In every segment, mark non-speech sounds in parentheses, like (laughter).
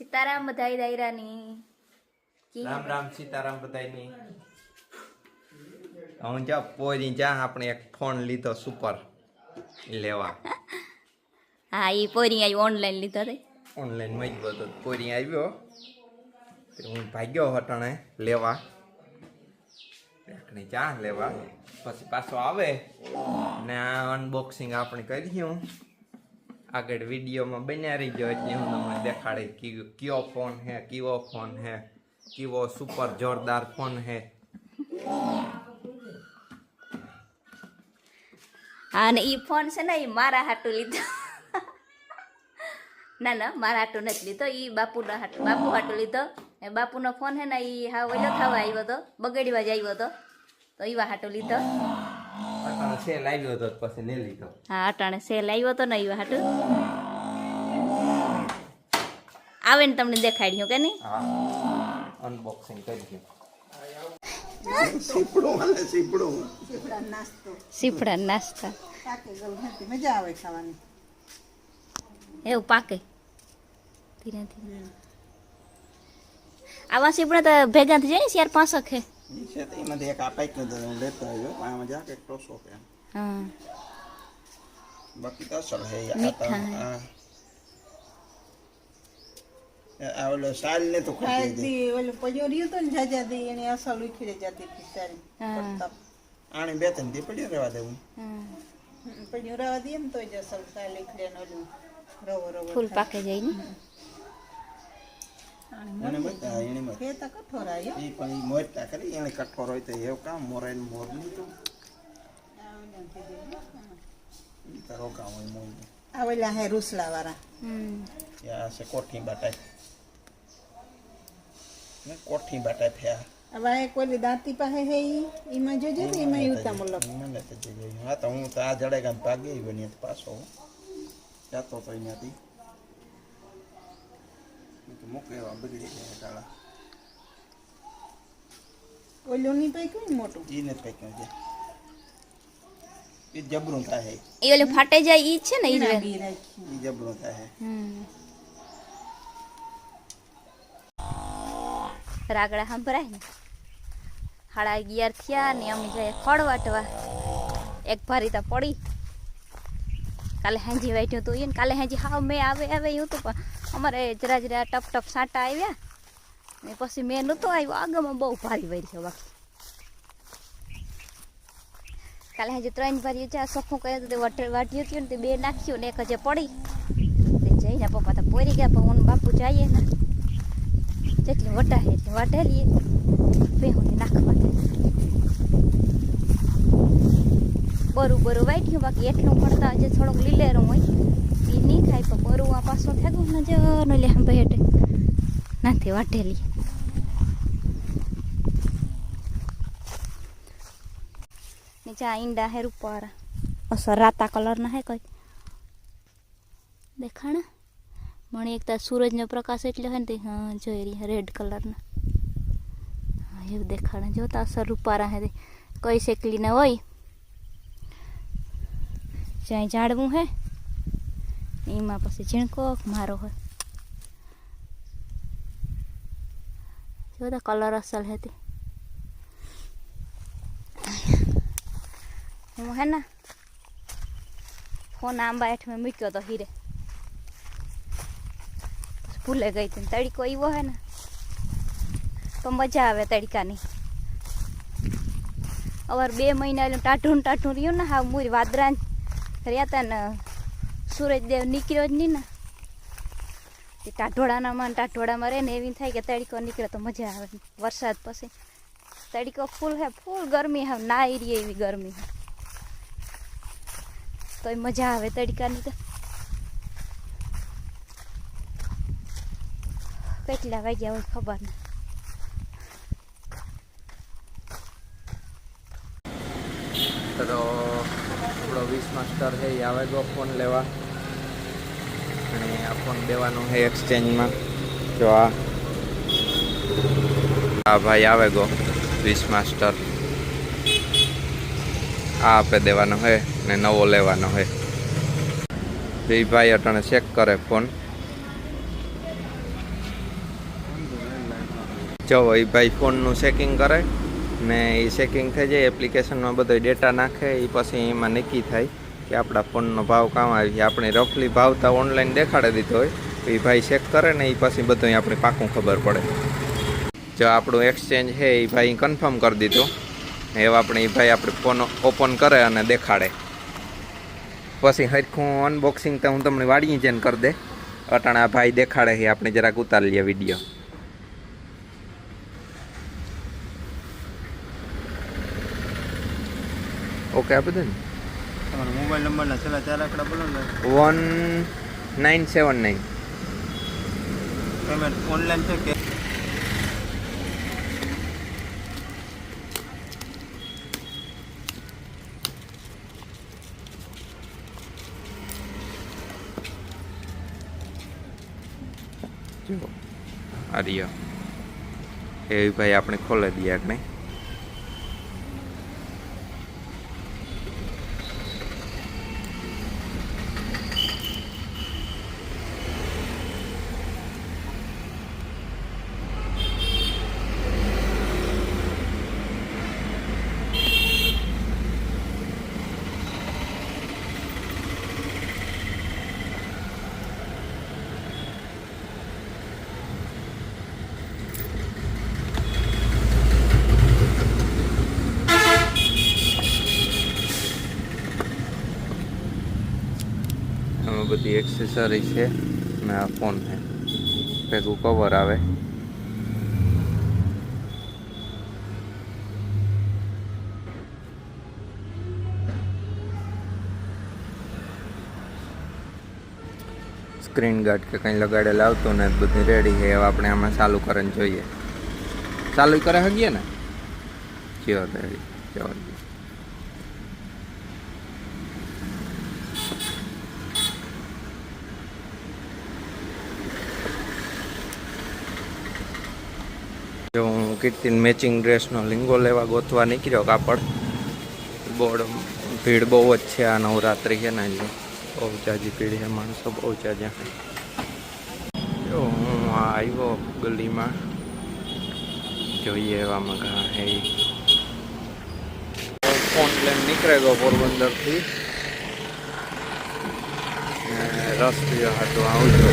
સીતારામ બધાઈ દાયરાની. રામ રામ સીતારામ બધાઈની હું જા પોરી જા આપણે એક ફોન લીધો સુપર. લેવા. (laughs) હા એ પોરી આવી ઓનલાઈન લીધો તે. ઓનલાઈન મજબૂત તો પોરી આવ્યો. હું ભાગ્યો હટણે લેવા. એકની ચા લેવા. પછી પાછો આવે. ને આ અનબોક્સિંગ આપણે કર્યું આગળ વિડીયોમાં બન્યા રહી ગયો એટલે હું તમને દેખાડી કયો ફોન હે કેવો ફોન હે કેવો સુપર જોરદાર ફોન હે, અને એ ફોન છે ને એ મારા હાટું લીધો. ના ના, મારા હાટું નથી લીધો. એ બાપુના હાટું, બાપુ હાટું લીધો. એ બાપુનો ફોન હે ને એ હા ઓલો થવા આવ્યો હતો બગડવા જ આવ્યો હતો તો એવા હાટું લીધો. સેલ આવ્યો તો પછી લઈ લીધો. હા અટાણે સેલ આવ્યો તો ને એવા હાટું. આવે ને તમને દેખાડ્યું કે નહીં? હા. અનબોક્સિંગ કર્યું સીફડા નાસ્તા. મજા આવે ખાવાની. એવું પાકે? ધીરે ધીરે. આવા સીપડા તો ભેગા થઈ જાય ને ચાર પાંચક ખે છે તો એમાંથી એક આપાઈ પાક્યો લેતો આવ્યો આમાં જા કે ટોસો કે હા. બાકી તો અસલ હે મીઠા આ આ ઓલો સાલ ને તો ખોટી દે ને જાજા એને અસલ ઉખીડે જતી હતી સારી આણે બે ત્રણ દી પડ્યો રહેવા દેવું. હા. રહેવા દઈએ ને તો જ અસલ સાલ ઉખીડે ને ઓલું રવો રવો ફૂલ પાકે જાય ને? એને બધા એને મત એ તો કઠોર આવ્યો. એ પણ મોરતા કરી એને કઠોર હોય તો એવું કામ મોરે મોર નહીં તો. હોય મોર આ ઓલા હે રૂસલા વાળા હમ. આ છે કોઠી બાટાઈ ને કોઠી બાટાઈ થયા હવે ઓલી દાંતી પાસે હે એમાં જોજો ને એમાં યુતા મુલક મને તો જે જોયું. હા તો હું તો આ જડેગા ભાગે બની તો પાછો જાતો તો અહીંયાથી મેં કીધું મૂક એવા બગડી ગયા ટાળા ઓલું ની પૈ કયું મોટું એને છે એ જબરું થાય એ ઓલું ફાટે જાય ઈ છે ને ઈ એના જબરું થાય હમ. રાગડા સાંભળાય ને? હાડા અગિયાર થયા ને અમે જઈએ ખડ વાટવા. એક ભારી તો પડી. કાલે હાંજી વાટ્યું હતું ને કાલે હાંજી હાવ મેં આવે આવે એવું હતું પણ અમારે જરા જરા ટપ ટપ સાંટા આવ્યા ને પછી મેં નહોતો આવ્યો. આગળમાં બહુ ભારી વરી છે બાકી. કાલે હાજે ત્રણ ભારી છે. સખું કહ્યું તે વટ વાટ્યું હતું ને તે બે નાખ્યું ને એક હજે પડી. તે જઈને પપ્પા તો પોરી ગયા, પણ બાપુ જઈએ ને. જેટલી વટા હે એટલી વાટેલીએ ભેહુંને નાખવા બરું બરું વાટ્યું બાકી એટલું પડતા જે થોડુંક લીલેરું હોય. એ નહીં ખાય, પણ બરું આ પાછો ફેંકું ને જનો લે હેઠે નાથી વાટેલી નીચે આ ઈંડા હે રૂપારા અસર રાતા કલરના હે કઈ દેખાણા મને એક તો સૂરજનો પ્રકાશ એટલે હોય ને તે હા જોઈ રહી રેડ કલરના હા એવું દેખાડે જોતા અસર રૂપારા હે તે કઈ શેકલી ના હોય જ્યાં ઝાડવું હે એમાં પછી ઝીણકો મારો હોય જોતા કલર અસલ હે હું હે ને ફોન આંબા હેઠ મેં મૂક્યો તો હીરે. ભૂલે ગઈ હતી તડકો એવો હે ને, તો મજા આવે તડકાની. અવાર બે મહિના એટલે ટાઢું ટાઢું રહ્યું ને હા મૂર વાદરા રહ્યા હતા ને, સૂરજદેવ નીકળ્યો જ નહીં ને. તે ટાઢોળાનામાં ટાઢોળામાં રહે ને એવી થાય કે તડકો નીકળે તો મજા આવે. વરસાદ પછી તડકો ફૂલ હે, ફૂલ ગરમી હે ના એવી ગરમી તોય મજા આવે તડકાની તો. કેટલા વાગ્યા હોય ખબર નહીં તો આપણો વીસ માસ્ટર છે એ આવે ગયો ફોન લેવા. અને આ ફોન દેવાનો છે એક્સચેન્જમાં. જો આ. આ ભાઈ આવે ગયો વીસ માસ્ટર. આ આપે દેવાનો છે. ને નવો લેવાનો હોય એ ભાઈ અટાણે ચેક કરે ફોન જો, એ ભાઈ ફોનનું ચેકિંગ કરે ને એ ચેકિંગ થઈ જાય એપ્લિકેશનમાં બધો ડેટા નાખે, એ પછી એમાં નક્કી થાય કે આપણા ફોનનો ભાવ કામ આવી. આપણે રફલી ભાવ તો ઓનલાઈન દેખાડી દીધો હોય, તો એ ભાઈ ચેક કરે ને એ પછી બધું આપણે પાકું ખબર પડે. જો, આપણું એક્સચેન્જ છે, એ ભાઈ કન્ફર્મ કરી દીધું. એવા આપણે એ ભાઈ આપણે ફોન ઓપન કરે અને દેખાડે. પછી હરખું અનબોક્સિંગ તો હું તમને વાળી જઈને કરી દે. અટાણા ભાઈ દેખાડે છે આપણે જરાક ઉતારી લઈએ વીડિયો ઓકે દે ને? તમારો મોબાઈલ નંબરના છેલ્લા ચાર આંકડા બોલો ને. One nine seven nine payment online છે કે જો આર્ય એ ભાઈ આપણે ખોલી દઈએ આપણે આમાં બધી એક્સેસરી છે અને આ ફોન છે. ભેગું કવર આવે. સ્ક્રીન ગાર્ડ કે કંઈ લગાડેલ આવતું ને બધી રેડી છે, હવે આપણે આમાં ચાલુ કરીને જોઈએ. ચાલુ કરે હગીએ ને? જીઓ રેડી ચલો જો હું કીર્તિન મેચિંગ ડ્રેસનો લિંગો લેવા ગોતવા નીકળ્યો કાપડ. બોર્ડ ભીડ બહુ જ છે આ નવરાત્રિ છે ને એટલે બહુ જાજી ભીડ છે, માણસો બહુ જાજા જો હું આવ્યો ગલીમાં. જોઈએ એવામાં ઘણા હે. ફોન લઈને નીકળે ગયો પોરબંદરથી. રસ પીવા હતું આવજો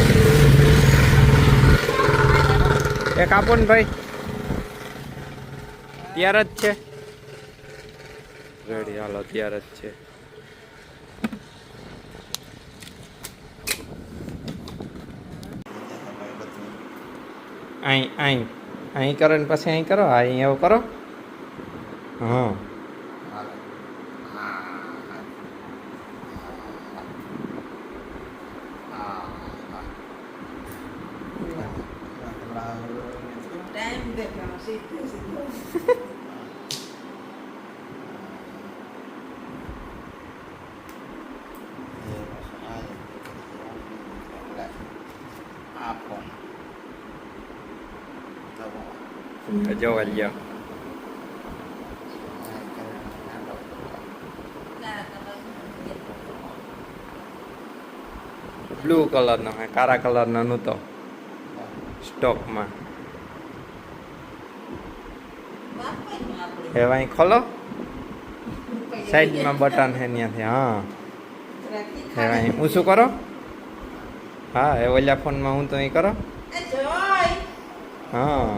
એક આપો ને ભાઈ તૈયાર જ છે. રેડી હાલો તૈયાર જ છે. અહીં અહીં અહીં કરો ને પછી અહીં કરો અહીં એવું કરો. હા. ટાઈમ દેખાણો સીધે સીધો આ ફોન જોવા લ્યો બ્લુ કલરનો હે કાળા કલરનો નહોતો સ્ટોકમાં અહીં ખોલો. સાઈડમાં બટન છે ત્યાંથી હા. હવે અહીં હું શું કરો? હા એ ઓલા ફોનમાં હું તો અહીં કરો. હા.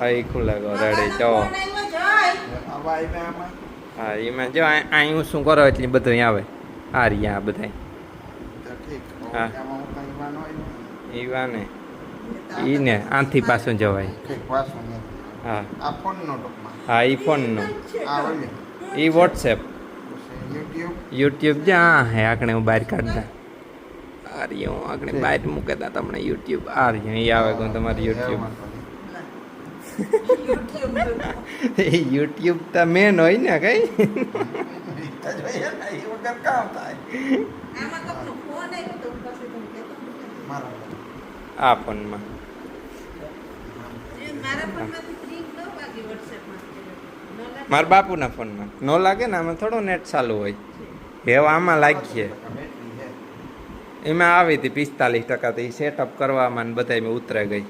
અહીં એ ગો ગયો રેડી જો. હા એમાં જો આ- અહીં હું શું કરો એટલે બધું આવે. આ રહ્યા આ બધા હા. એ ઈવાન ને? આથી પાછું જવાય. હા. આ ફોનનો ટૂંકમાં. હા ઈ ફોનનું. ઈ વોટ્સએપ. યુટ્યુબ. યુટ્યુબ જ્યાં હે આકણે હું બહાર કાઢતા. આ રહ્યો હું આકણે બહાર મૂકેતા તમને યુટ્યુબ. આ રહ્યો ઈ આવે કહું તમારે યુટ્યુબ. (laughs) એ યુટ્યુબ તો મેન હોય ને કઈ? આ ફોનમાં. મારા ફોનમાંથી મારા બાપુના ફોનમાં. ન લાગે ને, આમાં થોડું નેટ ચાલુ હોય. હવે આમાં લાગીએ. એમાં આવી હતી પિસ્તાલીસ ટકા તો એ સેટઅપ કરવામાં ને બધા ઉતરે ગઈ.